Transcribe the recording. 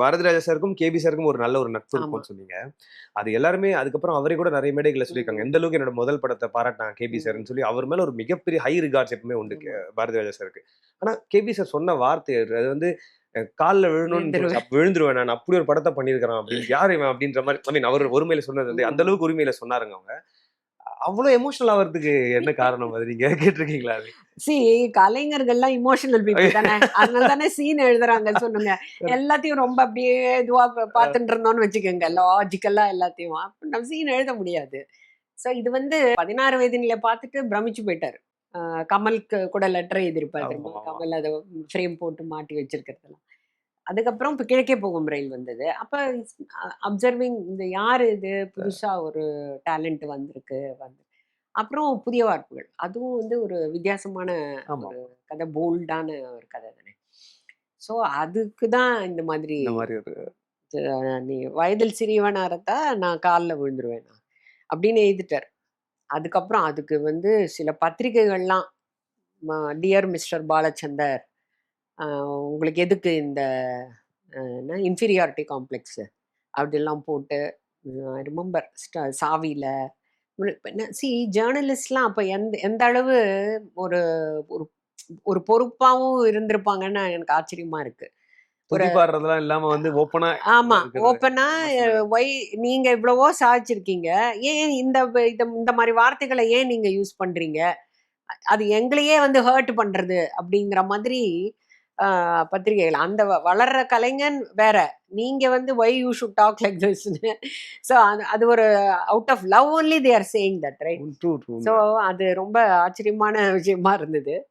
பாரதி ராஜா சாருக்கும் கேபி சாருக்கும் ஒரு நல்ல ஒரு நட்பு. இருக்கும்னு சொன்னீங்க அது எல்லாருமே அதுக்கப்புறம் அவரே கூட நிறைய மேடைகளை சொல்லியிருக்காங்க. எந்த அளவுக்கு என்னோட முதல் படத்தை பாராட்டினாங்க கேபி. சார்னு சொல்லி அவர் மேல ஒரு மிகப்பெரிய ஹை ரிகார்ட்ஸ் எப்பவுமே உண்டு ஆமா. கே- பாரதி ராஜா சாருக்கு ஆனா கேபி சார் சொன்ன வார்த்தை அது வந்து கால்ல விழணும்னு விழுந்துருவேன். நான் அப்படி ஒரு படத்தை பண்ணியிருக்கிறேன் அப்படின்னு யார் இவன் அப்படின்ற மாதிரி ஐ மீன் அவர் ஒருமையில சொன்னது வந்து அந்த. அளவுக்கு உரிமையில சொன்னாருங்க அவங்க அவ்வளவு எமோஷனல் ஆகிறதுக்கு என்ன காரணம் அது? நீங்க கேட்டிருக்கீங்களா அது? சி கலைஞர்கள்லாம் இமோஷனல் பீப்புள் தானே. அதனால தானே சீன் எழுதுறாங்க சொல்லுங்க எல்லாத்தையும் ரொம்ப அப்படியே இதுவா பார்த்துட்டு இருந்தோம்னு வச்சுக்கோங்க. லாஜிக்கலா எல்லாத்தையும். நம்ம சீன் எழுத முடியாது. ஸோ இது வந்து பதினாறு வயதுல பார்த்துட்டு பிரமிச்சு போயிட்டாரு. ஆஹ் கமலுக்கு கூட லெட்டர் எழுதியிருப்பாரு. கமல் அதை ஃப்ரேம் போட்டு மாட்டி வச்சிருக்கிறதெல்லாம். அதுக்கப்புறம் இப்போ கிழக்கே போகும் ரயில் வந்தது. அப்போ அப்சர்விங் இந்த யார் இது புதுசா ஒரு டேலண்ட் வந்திருக்கு வந்து அப்புறம் புதிய வார்ப்புகள் அதுவும் வந்து ஒரு வித்தியாசமான ஒரு கதை போல்டான ஒரு கதை தானே. ஸோ அதுக்கு தான் இந்த மாதிரி ஒரு நீ வயதில் சிறியவனா இருந்தா நான் காலில் விழுந்துருவேனா அப்படின்னு எழுதிட்டார். அதுக்கப்புறம் அதுக்கு வந்து சில பத்திரிகைகள்லாம் டியர் மிஸ்டர் பாலச்சந்தர் உங்களுக்கு எதுக்கு இந்த இன்ஃபீரியாரிட்டி காம்ப்ளெக்ஸு அப்படிலாம் போட்டு ரிமெம்பர் சாவியில். சி ஜேர்னலிஸ்ட்லாம் அப்போ எந்த எந்த அளவு ஒரு ஒரு ஒரு பொறுப்பாகவும் இருந்திருப்பாங்கன்னு எனக்கு ஆச்சரியமா இருக்கு. பாடுறதெல்லாம் இல்லாம வந்து ஓப்பனா ஆமா. ஓப்பனா ஒய் நீங்க இவ்வளவோ சாதிச்சிருக்கீங்க. ஏன் இந்த இந்த- மாதிரி வார்த்தைகளை ஏன் நீங்க யூஸ் பண்றீங்க? அது எங்களையே வந்து ஹர்ட் பண்றது அப்படிங்கிற மாதிரி பத்திரிகைகள். அந்த வ- வளர்ற கலைஞன் வேற. நீங்க வந்து why you should talk like திஸ்னு so அது அது ஒரு out of love only they are saying that right. So அது ரொம்ப ஆச்சரியமான விஷயமா இருந்தது.